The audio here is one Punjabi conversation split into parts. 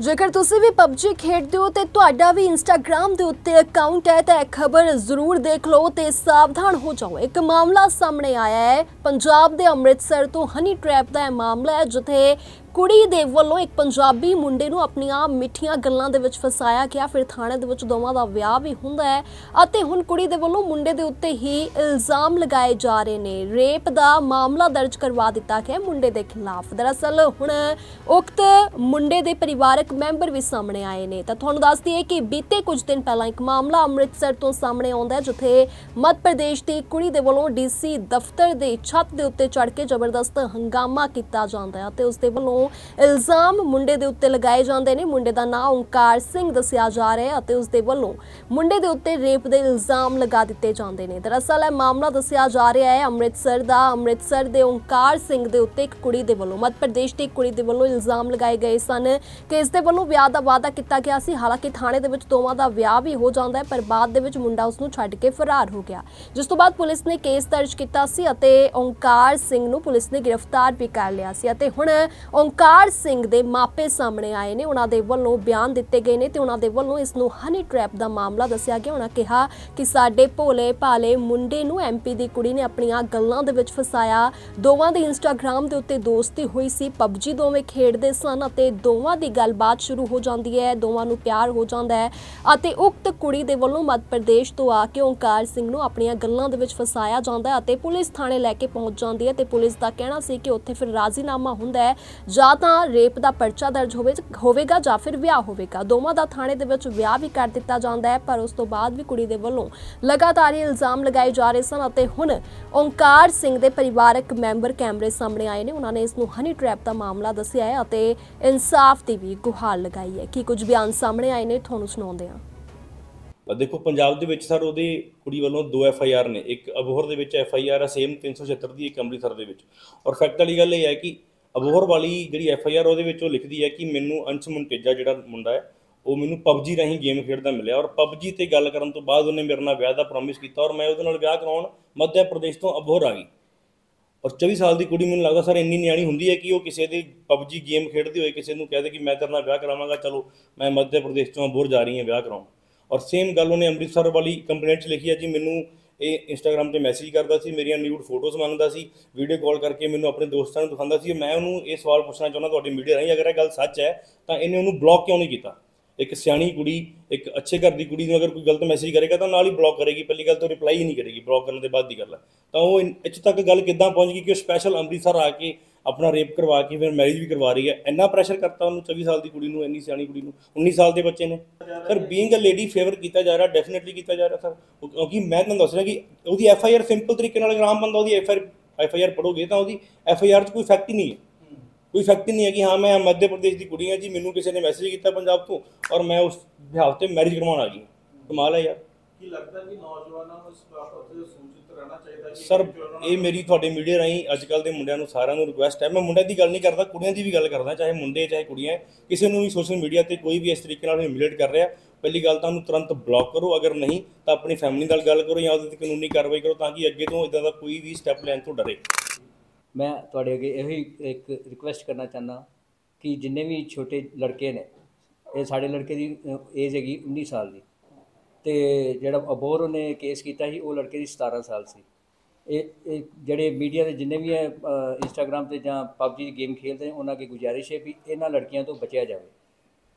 ਜੇਕਰ ਤੁਸੀਂ ਵੀ PUBG ਖੇਡਦੇ ਹੋ ਤੇ ਤੁਹਾਡਾ ਵੀ Instagram ਦੇ ਉੱਤੇ ਅਕਾਊਂਟ ਹੈ, ਤਾਂ ਇਹ ਖਬਰ ਜ਼ਰੂਰ ਦੇਖ ਲਓ ਤੇ ਸਾਵਧਾਨ ਹੋ ਜਾਓ। ਇੱਕ ਮਾਮਲਾ ਸਾਹਮਣੇ ਆਇਆ ਹੈ। ਪੰਜਾਬ ਦੇ ਅੰਮ੍ਰਿਤਸਰ ਤੋਂ ਹਨੀ ਟ੍ਰੈਪ ਦਾ ਇਹ ਮਾਮਲਾ ਹੈ, ਜਿੱਥੇ ਕੁੜੀ ਦੇ ਵੱਲੋਂ ਇੱਕ ਪੰਜਾਬੀ ਮੁੰਡੇ ਨੂੰ ਆਪਣੀਆਂ ਮਿੱਠੀਆਂ ਗੱਲਾਂ ਦੇ ਵਿੱਚ ਫਸਾਇਆ ਗਿਆ। ਫਿਰ ਥਾਣੇ ਦੇ ਵਿੱਚ ਦੋਵਾਂ ਦਾ ਵਿਆਹ ਵੀ ਹੁੰਦਾ ਹੈ ਅਤੇ ਹੁਣ ਕੁੜੀ ਦੇ ਵੱਲੋਂ ਮੁੰਡੇ ਦੇ ਉੱਤੇ ਹੀ ਇਲਜ਼ਾਮ ਲਗਾਏ ਜਾ ਰਹੇ ਨੇ। ਰੇਪ ਦਾ ਮਾਮਲਾ ਦਰਜ ਕਰਵਾ ਦਿੱਤਾ ਗਿਆ ਮੁੰਡੇ ਦੇ ਖਿਲਾਫ। ਦਰਅਸਲ ਹੁਣ ਉਕਤ ਮੁੰਡੇ ਦੇ ਪਰਿਵਾਰਕ ਮੈਂਬਰ ਵੀ ਸਾਹਮਣੇ ਆਏ ਨੇ। ਤਾਂ ਤੁਹਾਨੂੰ ਦੱਸ ਦਈਏ ਕਿ ਬੀਤੇ ਕੁਝ ਦਿਨ ਪਹਿਲਾਂ ਇੱਕ ਮਾਮਲਾ ਅੰਮ੍ਰਿਤਸਰ ਤੋਂ ਸਾਹਮਣੇ ਆਉਂਦਾ ਹੈ, ਜਿੱਥੇ ਮੱਧ ਪ੍ਰਦੇਸ਼ ਦੀ ਕੁੜੀ ਦੇ ਵੱਲੋਂ ਡੀਸੀ ਦਫ਼ਤਰ ਦੇ ਛੱਤ ਦੇ ਉੱਤੇ ਚੜ੍ਹ ਕੇ ਜ਼ਬਰਦਸਤ ਹੰਗਾਮਾ ਕੀਤਾ ਜਾਂਦਾ ਹੈ ਅਤੇ ਉਸ ਦੇ ਵੱਲੋਂ ਇਲਜ਼ਾਮ ਮੁੰਡੇ ਦੇ ਉੱਤੇ ਲਗਾਏ ਜਾਂਦੇ ਨੇ। ਮੁੰਡੇ ਦਾ ਨਾਂ ਓਂਕਾਰ ਸਿੰਘ ਦੱਸਿਆ ਜਾ ਰਿਹਾ ਹੈ ਅਤੇ ਉਸ ਦੇ ਵੱਲੋਂ ਮੁੰਡੇ ਦੇ ਉੱਤੇ ਰੇਪ ਦੇ ਇਲਜ਼ਾਮ ਲਗਾ ਦਿੱਤੇ ਜਾਂਦੇ ਨੇ। ਦਰਅਸਲ ਇਹ ਮਾਮਲਾ ਦੱਸਿਆ ਜਾ ਰਿਹਾ ਹੈ। ਅੰਮ੍ਰਿਤਸਰ ਦਾ, ਅੰਮ੍ਰਿਤਸਰ ਦੇ ਓਂਕਾਰ ਸਿੰਘ ਦੇ ਉੱਤੇ ਇੱਕ ਕੁੜੀ ਦੇ ਵੱਲੋਂ, ਮੱਧ ਪ੍ਰਦੇਸ਼ ਦੀ ਕੁੜੀ ਦੇ ਵੱਲੋਂ ਇਲਜ਼ਾਮ ਲਗਾਏ ਗਏ ਸਨ ਕਿ ਇਸ ਦੇ ਵੱਲੋਂ ਵਿਆਹ ਦਾ ਵਾਅਦਾ ਕੀਤਾ ਗਿਆ ਸੀ। ਹਾਲਾਂਕਿ ਥਾਣੇ ਦੇ ਵਿੱਚ ਦੋਵਾਂ ਦਾ ਵਿਆਹ ਵੀ ਹੋ ਜਾਂਦਾ ਹੈ, ਪਰ ਬਾਅਦ ਦੇ ਵਿੱਚ ਮੁੰਡਾ ਉਸ ਨੂੰ ਛੱਡ ਕੇ ਫਰਾਰ ਹੋ ਗਿਆ। ਜਿਸ ਤੋਂ ਬਾਅਦ ਪੁਲਿਸ ਨੇ ਕੇਸ ਦਰਜ ਕੀਤਾ ਸੀ ਅਤੇ ਓਂਕਾਰ ਸਿੰਘ ਨੂੰ ਪੁਲਿਸ ਨੇ ਗ੍ਰਿਫਤਾਰ ਵੀ ਕਰ ਲਿਆ ਸੀ ਅਤੇ ਹੁਣ ਓਂਕਾਰ ਸਿੰਘ ਦੇ ਮਾਪੇ ਸਾਹਮਣੇ ਆਏ ਨੇ। ਉਹਨਾਂ ਦੇ ਵੱਲੋਂ ਬਿਆਨ ਦਿੱਤੇ ਗਏ ਨੇ ਤੇ ਉਹਨਾਂ ਦੇ ਵੱਲੋਂ ਇਸ ਨੂੰ ਹਨੀ ਟ੍ਰੈਪ ਦਾ ਮਾਮਲਾ ਦੱਸਿਆ ਗਿਆ। ਉਹਨਾਂ ਕਿਹਾ ਕਿ ਸਾਡੇ ਭੋਲੇ ਭਾਲੇ ਮੁੰਡੇ ਨੂੰ ਐਮਪੀ ਦੀ ਕੁੜੀ ਨੇ ਆਪਣੀਆਂ ਗੱਲਾਂ ਦੇ ਵਿੱਚ ਫਸਾਇਆ। ਦੋਵਾਂ ਦੇ ਇੰਸਟਾਗ੍ਰam ਦੇ ਉੱਤੇ ਦੋਸਤੀ ਹੋਈ ਸੀ। ਪਬਜੀ ਦੋਵੇਂ ਖੇਡਦੇ ਸਨ ਅਤੇ ਦੋਵਾਂ ਦੀ ਗੱਲਬਾਤ ਸ਼ੁਰੂ ਹੋ ਜਾਂਦੀ ਹੈ। ਦੋਵਾਂ ਨੂੰ ਪਿਆਰ ਹੋ ਜਾਂਦਾ ਹੈ ਅਤੇ ਉਕਤ ਕੁੜੀ ਦੇ ਵੱਲੋਂ ਮੱਧ ਪ੍ਰਦੇਸ਼ ਤੋਂ ਆ ਕੇ ਓਂਕਾਰ ਸਿੰਘ ਨੂੰ ਆਪਣੀਆਂ ਗੱਲਾਂ ਦੇ ਵਿੱਚ ਫਸਾਇਆ ਜਾਂਦਾ ਹੈ ਅਤੇ ਪੁਲਿਸ ਥਾਣੇ ਲੈ ਕੇ ਪਹੁੰਚ ਜਾਂਦੀ ਹੈ ਤੇ ਪੁਲਿਸ ਦਾ ਕਹਿਣਾ ਸੀ ਕਿ ਉੱਥੇ ਫਿਰ ਰਾਜ਼ੀਨਾਮਾ ਹੁੰਦਾ ਹੈ। ਜਾਂ ਤਾਂ ਰੇਪ ਦਾ ਪਰਚਾ ਦਰਜ ਹੋਵੇ ਹੋਵੇਗਾ ਜਾਂ ਫਿਰ ਵਿਆਹ ਹੋਵੇਗਾ। ਦੋਵਾਂ ਦਾ ਥਾਣੇ ਦੇ ਵਿੱਚ ਵਿਆਹ ਵੀ ਕਰ ਦਿੱਤਾ ਜਾਂਦਾ ਹੈ, ਪਰ ਉਸ ਤੋਂ ਬਾਅਦ ਵੀ ਕੁੜੀ ਦੇ ਵੱਲੋਂ ਲਗਾਤਾਰ ਇਹ ਇਲਜ਼ਾਮ ਲਗਾਏ ਜਾ ਰਹੇ ਸਨ ਅਤੇ ਹੁਣ ਓਂਕਾਰ ਸਿੰਘ ਦੇ ਪਰਿਵਾਰਕ ਮੈਂਬਰ ਕੈਮਰੇ ਸਾਹਮਣੇ ਆਏ ਨੇ। ਉਹਨਾਂ ਨੇ ਇਸ ਨੂੰ ਹਨੀ ਟ੍ਰੈਪ ਦਾ ਮਾਮਲਾ ਦੱਸਿਆ ਹੈ ਅਤੇ ਇਨਸਾਫ ਦੀ ਵੀ ਗੁਹਾਰ ਲਗਾਈ ਹੈ। ਕਿ ਕੁਝ ਬਿਆਨ ਸਾਹਮਣੇ ਆਏ ਨੇ, ਤੁਹਾਨੂੰ ਸੁਣਾਉਂਦੇ ਹਾਂ। ਦੇਖੋ, ਪੰਜਾਬ ਦੇ ਵਿੱਚ ਸਰ ਉਹਦੀ ਕੁੜੀ ਵੱਲੋਂ ਦੋ ਐਫ ਆਈ ਆਰ ਨੇ। ਇੱਕ ਅਬੋਹਰ ਦੇ ਵਿੱਚ ਐਫ ਆਈ ਆਰ ਹੈ ਸੇਮ 376 ਦੀ ਇੱਕ ਅੰਮ੍ਰਿਤਸਰ ਦੇ ਵਿੱਚ। ਔਰ ਫੈਕਟ ਵਾਲੀ ਗੱਲ ਇਹ ਹੈ ਕਿ ਅਬੋਹਰ ਵਾਲੀ ਜਿਹੜੀ ਐਫ ਆਈ ਆਰ ਉਹਦੇ ਵਿੱਚ ਉਹ ਲਿਖਦੀ ਹੈ ਕਿ ਮੈਨੂੰ ਅੰਸ਼ ਮੁੰਟੇਜਾ ਜਿਹੜਾ ਮੁੰਡਾ ਹੈ, ਉਹ ਮੈਨੂੰ ਪਬਜੀ ਰਾਹੀਂ ਗੇਮ ਖੇਡਦਾ ਮਿਲਿਆ ਔਰ ਪਬਜੀ ਤੇ ਗੱਲ ਕਰਨ ਤੋਂ ਬਾਅਦ ਉਹਨੇ ਮੇਰੇ ਨਾਲ ਵਿਆਹ ਦਾ ਪ੍ਰੋਮਿਸ ਕੀਤਾ ਔਰ ਮੈਂ ਉਹਦੇ ਨਾਲ ਵਿਆਹ ਕਰਾਉਣ ਮੱਧ ਪ੍ਰਦੇਸ਼ ਤੋਂ ਅਬੋਹਰ ਆ ਗਈ। ਔਰ 24 ਸਾਲ ਦੀ ਕੁੜੀ ਮੈਨੂੰ ਲੱਗਦਾ ਸਰ ਇੰਨੀ ਨਿਆਣੀ ਹੁੰਦੀ ਹੈ ਕਿ ਉਹ ਕਿਸੇ ਦੀ ਪਬਜੀ ਗੇਮ ਖੇਡਦੀ ਹੋਏ ਕਿਸੇ ਨੂੰ ਕਹਦੇ ਕਿ ਮੈਂ ਤੇਰੇ ਨਾਲ ਵਿਆਹ ਕਰਾਵਾਂਗਾ, ਚਲੋ ਮੈਂ ਮੱਧ ਪ੍ਰਦੇਸ਼ ਤੋਂ ਅਬੋਹਰ ਜਾ ਰਹੀ ਹਾਂ ਵਿਆਹ ਕਰਾਉਣ। ਔਰ ਸੇਮ ਗੱਲ ਉਹਨੇ ਅੰਮ੍ਰਿਤਸਰ ਵਾਲੀ ਕੰਪਲੇਂਟ 'ਚ ਲਿਖੀ ਹੈ ਜੀ, ਮੈਨੂੰ ਇਹ ਇੰਸਟਾਗ੍ਰam ਤੇ ਮੈਸੇਜ ਕਰਦਾ ਸੀ, ਮੇਰੀਆਂ ਨਿਊਡ ਫੋਟੋਜ਼ ਮੰਗਦਾ ਸੀ ਵੀਡੀਓ ਕਾਲ ਕਰਕੇ ਮੈਨੂੰ ਆਪਣੇ ਦੋਸਤਾਂ ਨੂੰ ਦਿਖਾਉਂਦਾ ਸੀ। ਮੈਂ ਉਹਨੂੰ ਇਹ ਸਵਾਲ ਪੁੱਛਣਾ ਚਾਹੁੰਦਾ, ਤੁਹਾਡੀ ਮੀਡੀਆ ਰਾਹੀਂ ਅਗਰ ਇਹ ਗੱਲ ਸੱਚ ਹੈ, ਤਾਂ ਇਹਨੇ ਉਹਨੂੰ ਬਲੌਕ ਕਿਉਂ ਨਹੀਂ ਕੀਤਾ? ਇੱਕ ਸਿਆਣੀ ਕੁੜੀ, ਇੱਕ ਅੱਛੇ ਘਰ ਦੀ ਕੁੜੀ ਨੂੰ ਅਗਰ ਕੋਈ ਗਲਤ ਮੈਸੇਜ ਕਰੇਗਾ, ਤਾਂ ਨਾਲ ਹੀ ਬਲੌਕ ਕਰੇਗੀ, ਪਹਿਲੀ ਗੱਲ ਤਾਂ ਰਿਪਲਾਈ ਹੀ ਨਹੀਂ ਕਰੇਗੀ ਬਲੌਕ ਕਰਨ ਦੇ ਬਾਅਦ ਦੀ ਗੱਲ ਹੈ। ਤਾਂ ਉਹ ਇਨ- ਇੱਥੇ ਤੱਕ ਗੱਲ ਕਿੱਦਾਂ ਪਹੁੰਚ ਗਈ ਕਿ ਉਹ ਸਪੈਸ਼ਲ ਅੰਮ੍ਰਿਤਸਰ ਆ ਕੇ ਆਪਣਾ ਰੇਪ ਕਰਵਾ ਕੇ ਫਿਰ ਮੈਰਿਜ ਵੀ ਕਰਵਾ ਰਹੀ ਹੈ। ਇੰਨਾ ਪ੍ਰੈਸ਼ਰ ਕਰਤਾ ਉਹਨੂੰ 24 ਸਾਲ ਦੀ ਕੁੜੀ ਨੂੰ, ਇੰਨੀ ਸਿਆਣੀ ਕੁੜੀ ਨੂੰ 19 ਸਾਲ ਦੇ ਬੱਚੇ ਨੇ। Sir being a lady favour ਕੀਤਾ ਜਾ ਰਿਹਾ ਡੈਫੀਨਿਟਲੀ ਕੀਤਾ ਜਾ ਰਿਹਾ ਸਰ। ਕਿਉਂਕਿ ਮੈਂ ਤੁਹਾਨੂੰ ਦੱਸ ਰਿਹਾ ਕਿ ਉਹਦੀ ਐਫ ਆਈ ਆਰ ਸਿੰਪਲ ਤਰੀਕੇ ਨਾਲ ਗ੍ਰਾਮ ਬੰਦਾ ਉਹਦੀ F I F I R ਪੜੋਗੇ ਤਾਂ ਉਹਦੀ ਐਫ ਆਈ ਆਰ 'ਚ ਕੋਈ ਫੈਕਟ ਹੀ ਨਹੀਂ ਹੈ। ਕੋਈ ਫੈਕਟ ਨਹੀਂ ਹੈ ਕਿ ਹਾਂ, ਮੈਂ ਮੱਧ ਪ੍ਰਦੇਸ਼ ਦੀ ਕੁੜੀ ਹਾਂ ਜੀ, ਮੈਨੂੰ ਕਿਸੇ ਨੇ ਮੈਸੇਜ ਕੀਤਾ ਪੰਜਾਬ ਤੋਂ ਔਰ ਮੈਂ ਉਸ ਵਿਆਹ ਤੇ ਮੈਰਿਜ ਕਰਵਾਉਣ ਆ ਗਈ ਕਮਾਲ ਹੈ ਯਾਰ। ਕੀ ਲੱਗਦਾ ਕਿ ਨੌਜਵਾਨਾਂ ਨੂੰ ਇਸ ਬਾਬਤ ਸੂਚਿਤ ਰਹਿਣਾ ਚਾਹੀਦਾ ਕਿ ਸਰ ਇਹ ਮੇਰੀ ਤੁਹਾਡੇ ਮੀਡੀਆ ਰਾਹੀਂ ਅੱਜ ਕੱਲ ਦੇ ਮੁੰਡਿਆਂ ਨੂੰ ਸਾਰਿਆਂ ਨੂੰ ਰਿਕੁਐਸਟ ਹੈ। ਮੈਂ ਮੁੰਡਿਆਂ ਦੀ ਗੱਲ ਨਹੀਂ ਕਰਦਾ ਕੁੜੀਆਂ ਦੀ ਵੀ ਗੱਲ ਕਰਦਾ ਚਾਹੇ ਮੁੰਡੇ ਚਾਹੇ ਕੁੜੀਆਂ। ਕਿਸੇ ਨੂੰ ਵੀ ਸੋਸ਼ਲ ਮੀਡੀਆ ਤੇ ਕੋਈ ਵੀ ਇਸ ਤਰੀਕੇ ਨਾਲ ਹਿਮਿਲੇਟ ਕਰ ਰਿਹਾ ਪਹਿਲੀ ਗੱਲ ਤਾਂ ਉਹਨੂੰ ਤੁਰੰਤ ਬਲੌਕ ਕਰੋ। ਅਗਰ ਨਹੀਂ ਤਾਂ ਆਪਣੀ ਫੈਮਿਲੀ ਨਾਲ ਗੱਲ ਕਰੋ ਜਾਂ ਉਹਦੇ ਤੇ ਕਾਨੂੰਨੀ ਕਾਰਵਾਈ ਕਰੋ ਤਾਂ ਕਿ ਅੱਗੇ ਤੋਂ ਇਦਾਂ ਦਾ ਕੋਈ ਵੀ ਸਟੈਪ ਲੈਣ ਤੋਂ ਡਰੇ। ਮੈਂ ਤੁਹਾਡੇ ਅੱਗੇ ਇਹੋ ਹੀ ਇੱਕ ਰਿਕੁਐਸਟ ਕਰਨਾ ਚਾਹੁੰਦਾ ਕਿ ਜਿੰਨੇ ਵੀ ਛੋਟੇ ਲੜਕੇ ਨੇ ਇਹ ਸਾਡੇ ਲੜਕੇ ਦੀ ਏਜ ਹੈਗੀ 19 ਸਾਲ ਦੀ। ਤੇ ਜਿਹੜਾ ਅਬੋਰ ਉਹਨੇ ਕੇਸ ਕੀਤਾ ਸੀ, ਉਹ ਲੜਕੇ ਦੀ 17 ਸਾਲ ਸੀ। ਇਹ ਇਹ ਜਿਹੜੇ ਮੀਡੀਆ ਦੇ ਜਿੰਨੇ ਵੀ ਹੈ ਇੰਸਟਾਗ੍ਰam ਤੇ ਜਾਂ ਪਬਜੀ ਦੀ ਗੇਮ ਖੇਡਦੇ ਨੇ, ਉਹਨਾਂ ਕੀ ਗੁਜ਼ਾਰਿਸ਼ ਹੈ ਵੀ ਇਹਨਾਂ ਲੜਕੀਆਂ ਤੋਂ ਬਚਿਆ ਜਾਵੇ।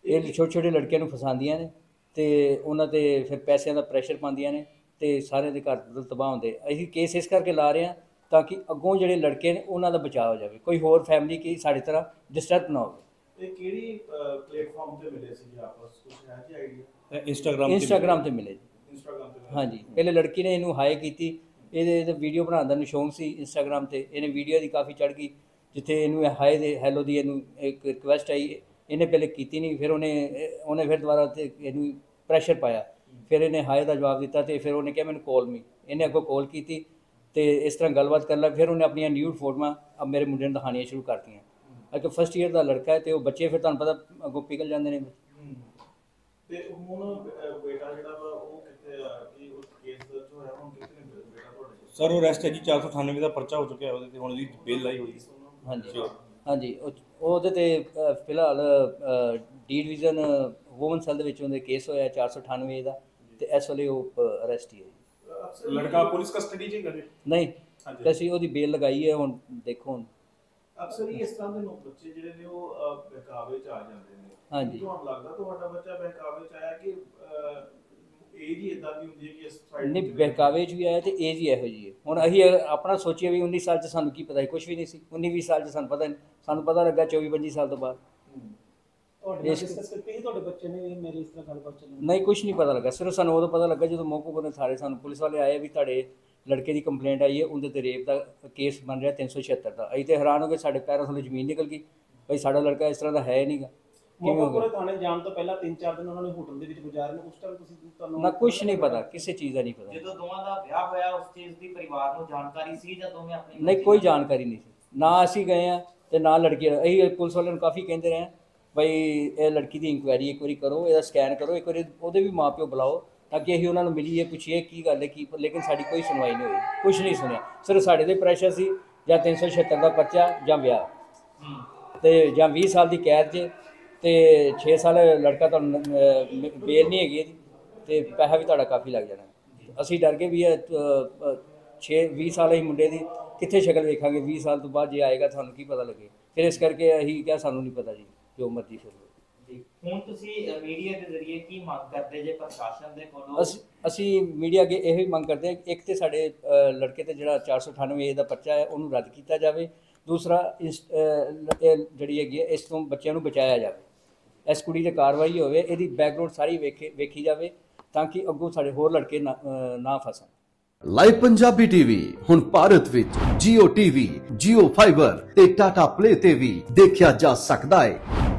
ਇਹ ਛੋਟੇ ਛੋਟੇ ਲੜਕਿਆਂ ਨੂੰ ਫਸਾਉਂਦੀਆਂ ਨੇ ਤੇ ਉਹਨਾਂ ਤੇ ਫਿਰ ਪੈਸਿਆਂ ਦਾ ਪ੍ਰੈਸ਼ਰ ਪਾਉਂਦੀਆਂ ਨੇ ਤੇ ਸਾਰਿਆਂ ਦੇ ਘਰ ਤਬਾਹ ਹੁੰਦੇ। ਅਸੀਂ ਕੇਸ ਇਸ ਕਰਕੇ ਲਾ ਰਹੇ ਹਾਂ ਤਾਂ ਕਿ ਅੱਗੋਂ ਜਿਹੜੇ ਲੜਕੇ ਨੇ, ਉਹਨਾਂ ਦਾ ਬਚਾਅ ਹੋ ਜਾਵੇ। ਕੋਈ ਹੋਰ ਫੈਮਿਲੀ ਕੀ ਸਾਡੀ ਤਰ੍ਹਾਂ ਡਿਸਟਰਬ ਨਾ ਹੋਵੇ। ਇਹ ਕਿਹੜੀ ਪਲੇਟਫਾਰਮ ਤੇ ਮਿਲੇ ਸੀ ਜੀ ਆਪਸ? ਕੁਝ ਹੈ ਜੀ ਆਈਡੀਆ ਇੰਸਟਾਗ੍ਰam ਤੇ ਇੰਸਟਾਗ੍ਰਾਮ ਤੇ ਮਿਲੇ ਜੀ। ਇੰਸਟਾਗ੍ਰਾਮ ਤੇ ਹਾਂਜੀ। ਪਹਿਲੇ ਲੜਕੀ ਨੇ ਇਹਨੂੰ ਹਾਈ ਕੀਤੀ। ਇਹਦੇ ਇਹਦੇ ਵੀਡੀਓ ਬਣਾਉਣ ਦਾ ਨੂੰ ਸ਼ੌਂਕ ਸੀ ਇੰਸਟਾਗ੍ਰਾਮ ਤੇ। ਇਹਨੇ ਵੀਡੀਓ ਦੀ ਕਾਫੀ ਚੜ ਗਈ ਜਿੱਥੇ ਇਹਨੂੰ ਹਾਈ ਦੇ ਹੈਲੋ ਦੀ ਇਹਨੂੰ ਇੱਕ ਰਿਕੁਐਸਟ ਆਈ। ਇਹਨੇ ਪਹਿਲੇ ਕੀਤੀ ਨਹੀਂ ਫਿਰ ਉਹਨੇ ਇਹ- ਉਹਨੇ ਫਿਰ ਦੁਬਾਰਾ ਤੇ ਇਹਨੂੰ ਪ੍ਰੈਸ਼ਰ ਪਾਇਆ। ਫਿਰ ਇਹਨੇ ਹਾਈ ਦਾ ਜਵਾਬ ਦਿੱਤਾ ਤੇ ਫਿਰ ਉਹਨੇ ਕਿਹਾ ਮੈਨੂੰ ਕਾਲ ਮੀ ਇਹਨੇ ਅੱਗੋਂ ਕਾਲ ਕੀਤੀ ਤੇ ਇਸ ਤਰ੍ਹਾਂ ਗੱਲਬਾਤ ਕਰ ਲੱਗ ਫਿਰ ਉਹਨੇ ਆਪਣੀਆਂ ਨਿਊਡ ਫੋਟੋਆਂ ਅਬ ਮੇਰੇ ਮੁੰਡੇ ਨੂੰ ਦਿਖਾਉਣੀਆਂ ਸ਼ੁਰੂ ਕਰਤੀਆਂ। ਅੱਗੇ ਫਸਟ ਈਅਰ ਦਾ ਲੜਕਾ ਹੈ ਤੇ ਉਹ ਬੱਚੇ ਫਿਰ ਤੁਹਾਨੂੰ ਪਤਾ ਅੱਗੋਂ ਪਿਘਲ ਜਾਂਦੇ ਨੇ। ਤੇ ਹੁਣ ਬੇਟਾ ਜਿਹੜਾ ਵਾ ਉਹ ਕਿੱਥੇ ਆ ਕਿ ਉਸ ਕੇਸ ਦਰਜ ਹੋਇਆ ਹੁਣ ਕਿੱਥੇ ਨੇ ਬੇਟਾ ਤੁਹਾਡੇ? ਸਰ ਉਹ ਰੈਸਟ ਹੈ ਜੀ 498 ਦਾ ਪਰਚਾ ਹੋ ਚੁੱਕਿਆ ਉਹਦੇ ਤੇ ਹੁਣ ਉਹਦੀ ਬੇਲ ਲਾਈ ਹੋਈ ਹੈ ਹਾਂਜੀ ਹਾਂਜੀ ਉਹ ਉਹਦੇ ਤੇ ਅ, ਫਿਲਹਾਲ ਡੀ ਡਿਵੀਜ਼ਨ ਵੂਮਨ ਸੈੱਲ ਦੇ ਵਿੱਚ ਉਹਦੇ ਕੇਸ ਹੋਇਆ 498 ਦਾ ਤੇ ਇਸ ਵੇਲੇ ਉਹ ਅਰੈਸਟ ਹੀ ਹੈ ਜੀ। ਲੜਕਾ ਪੁਲਿਸ ਕਸਟਡੀ 'ਚ ਹੈਗਾ ਜੀ ਨਹੀਂ ਹਾਂਜੀ। ਤੇ ਅਸੀਂ ਉਹਦੀ ਬੇਲ ਲਗਾਈ ਹੈ ਹੁਣ ਦੇਖੋ ਹੁਣ ਅਕਸਰ ਹੀ ਇਸ ਤਰ੍ਹਾਂ ਦੇ ਲੋਕ ਬੱਚੇ ਜਿਹੜੇ ਨੇ ਉਹ ਬਹਿਕਾਵੇ ਚ ਆ ਜਾਂਦੇ ਨੇ। ਹਾਂਜੀ। ਤੁਹਾਨੂੰ ਲੱਗਦਾ ਤੁਹਾਡਾ ਬੱਚਾ ਬਹਿਕਾਵੇ ਚ ਆਇਆ ਕਿ ਏਜ ਹੀ ਇਦਾਂ ਦੀ ਹੁੰਦੀ ਹੈ ਕਿ ਇਸ ਸਾਈਡ ਨਹੀਂ ਬਹਿਕਾਵੇ 'ਚ ਵੀ ਆਇਆ ਤੇ ਏਜ ਹੀ ਇਹੋ ਜੀ ਹੈ। ਹੁਣ ਅਸੀਂ ਆਪਣਾ ਸੋਚੀਏ ਵੀ 19 ਸਾਲ 'ਚ ਸਾਨੂੰ ਕੀ ਪਤਾ ਸੀ ਕੁਝ ਵੀ ਨਹੀਂ ਸੀ। 19 20 ਸਾਲ 'ਚ ਸਾਨੂੰ ਪਤਾ ਨਹੀਂ ਸਾਨੂੰ ਪਤਾ ਲੱਗਾ 24 25 ਸਾਲ ਤੋਂ ਬਾਅਦ। ਤੁਹਾਡੇ ਨਾਲ ਇਸ- ਡਿਸਕਸ ਕੀਤੀ ਸੀ ਤੁਹਾਡੇ ਬੱਚੇ ਨੇ ਮੇਰੀ ਇਸ ਤਰ੍ਹਾਂ ਗੱਲਬਾਤ ਚੱਲਣੀ ਨਹੀਂ ਕੁਝ ਨਹੀਂ ਪਤਾ ਲੱਗਾ। ਸਿਰਫ ਸਾਨੂੰ ਉਦੋਂ ਪਤਾ ਲੱਗਾ ਜਦੋਂ ਮੌਕੇ ਕੋਲ ਸਾਰੇ ਸਾਨੂੰ ਪੁਲਿਸ ਵਾਲੇ ਆਏ ਵੀ ਤੁਹਾਡੇ ਲੜਕੇ ਦੀ ਕੰਪਲੇਂਟ ਆਈ ਹੈ ਉਹਦੇ ਤੇ ਰੇਪ ਦਾ ਕੇਸ ਬਣ ਰਿਹਾ 376 ਦਾ। ਅਸੀਂ ਤੇ ਹੈਰਾਨ ਹੋ ਗਏ ਸਾਡੇ ਪੈਰਾਂ ਥੱਲੇ ਜ਼ਮੀਨ ਨਿਕਲ ਗਈ। ਭਈ ਸਾਡਾ ਲੜਕਾ ਇਸ ਤਰ੍ਹਾਂ ਦਾ ਹੈ ਨਹੀਂਗਾ ਕਿਵੇਂ ਹੋ ਗਿਆ? ਥਾਣੇ ਜਾਣ ਤੋਂ ਪਹਿਲਾਂ 3-4 ਦਿਨ ਉਹਨਾਂ ਨੇ ਹੋਟਲ ਦੇ ਵਿੱਚ ਗੁਜ਼ਾਰੇ ਨੇ ਉਸ ਟਾਈਮ ਤੁਸੀਂ ਤੁਹਾਨੂੰ ਨਾ ਕੁਝ ਨਹੀਂ ਪਤਾ ਕਿਸੇ ਚੀਜ਼ ਦਾ ਨਹੀਂ ਪਤਾ। ਜਦੋਂ ਦੋਵਾਂ ਦਾ ਵਿਆਹ ਹੋਇਆ ਉਸ ਚੀਜ਼ ਦੀ ਪਰਿਵਾਰ ਨੂੰ ਜਾਣਕਾਰੀ ਸੀ ਜਾਂ ਦੋਵੇਂ ਆਪਣੀ ਨਹੀਂ ਕੋਈ ਜਾਣਕਾਰੀ ਨਹੀਂ ਸੀ। ਨਾ ਅਸੀਂ ਗਏ ਆ ਤੇ ਨਾ ਲੜਕੀ ਅਸੀਂ ਪੁਲਿਸ ਵਾਲਿਆਂ ਨੂੰ ਕਾਫੀ ਕਹਿੰਦੇ ਰਹੇ ਹਾਂ, ਬਈ ਇਹ ਲੜਕੀ ਦੀ ਇਨਕੁਆਇਰੀ ਇੱਕ ਵਾਰੀ ਕਰੋ ਇਹਦਾ ਸਕੈਨ ਕਰੋ ਇੱਕ ਵਾਰੀ ਉਹਦੇ ਵੀ ਮਾਪਿਓ ਬੁਲਾਓ। ਤਾਂ ਕਿ ਅਸੀਂ ਉਹਨਾਂ ਨੂੰ ਮਿਲੀਏ ਪੁੱਛੀਏ ਕੀ ਗੱਲ ਹੈ, ਕੀ ਲੇਕਿਨ ਸਾਡੀ ਕੋਈ ਸੁਣਵਾਈ ਨਹੀਂ ਹੋਈ ਕੁਝ ਨਹੀਂ ਸੁਣਿਆ। ਸਿਰਫ ਸਾਡੇ ਦੇ ਪ੍ਰੈਸ਼ਰ ਸੀ ਜਾਂ 376 ਦਾ ਪਰਚਾ ਜਾਂ ਵਿਆਹ। ਤੇ ਜਾਂ 20 ਸਾਲ ਦੀ ਕੈਦ 'ਚ ਤੇ 6 ਸਾਲ ਲੜਕਾ ਤੁਹਾਨੂੰ ਬੇਲ ਨਹੀਂ ਹੈਗੀ ਇਹਦੀ, ਤੇ ਪੈਸਾ ਵੀ ਤੁਹਾਡਾ ਕਾਫੀ ਲੱਗ ਜਾਣਾ। ਅਸੀਂ ਡਰ ਗਏ ਵੀ ਇਹ 6 20 ਸਾਲ ਹੀ ਮੁੰਡੇ ਦੀ ਕਿੱਥੇ ਸ਼ਕਲ ਵੇਖਾਂਗੇ 20 ਸਾਲ ਤੋਂ ਬਾਅਦ ਜੇ ਆਏਗਾ, ਤੁਹਾਨੂੰ ਕੀ ਪਤਾ ਲੱਗੇ। ਫਿਰ ਇਸ ਕਰਕੇ ਅਸੀਂ ਕਿਹਾ, ਸਾਨੂੰ ਨਹੀਂ ਪਤਾ ਜੀ, ਜੋ ਮਰਜ਼ੀ ਫਿਰ ਹੁਣ ਤੁਸੀਂ ਮੀਡੀਆ ਦੇ ਜ਼ਰੀਏ ਕੀ ਮੰਗ ਕਰਦੇ ਜੇ ਪ੍ਰਸ਼ਾਸਨ ਦੇ ਕੋਲੋਂ? ਅਸੀਂ ਅਸੀਂ ਮੀਡੀਆ ਅੱਗੇ ਇਹੋ ਹੀ ਮੰਗ ਕਰਦੇ ਹਾਂ ਕਿ ਇੱਕ ਤੇ ਸਾਡੇ ਅ, ਲੜਕੇ ਤੇ ਜਿਹੜਾ 498 ਏ ਦਾ ਪਰਚਾ ਹੈ ਉਹਨੂੰ ਰੱਦ ਕੀਤਾ ਜਾਵੇ। ਦੂਸਰਾ ਇਸ ਅ, ਇਹ ਜਿਹੜੀ ਹੈਗੀ ਹੈ ਇਸ ਤੋਂ ਬੱਚਿਆਂ ਨੂੰ ਬਚਾਇਆ ਜਾਵੇ। ਇਸ ਕੁੜੀ ਤੇ ਕਾਰਵਾਈ ਹੋਵੇ ਇਹਦੀ ਬੈਕਗ੍ਰਾਉਂਡ ਸਾਰੀ ਵੇਖੇ ਵੇਖੀ ਜਾਵੇ ਤਾਂ ਕਿ ਅੱਗੋਂ ਸਾਡੇ ਹੋਰ ਲੜਕੇ ਨਾ ਫਸਣ। ਲਾਈਵ ਪੰਜਾਬੀ ਟੀਵੀ ਹੁਣ ਭਾਰਤ ਵਿੱਚ Jio TV, Jio Fiber ਤੇ Tata Play ਤੇ ਵੀ ਦੇਖਿਆ ਜਾ ਸਕਦਾ ਹੈ।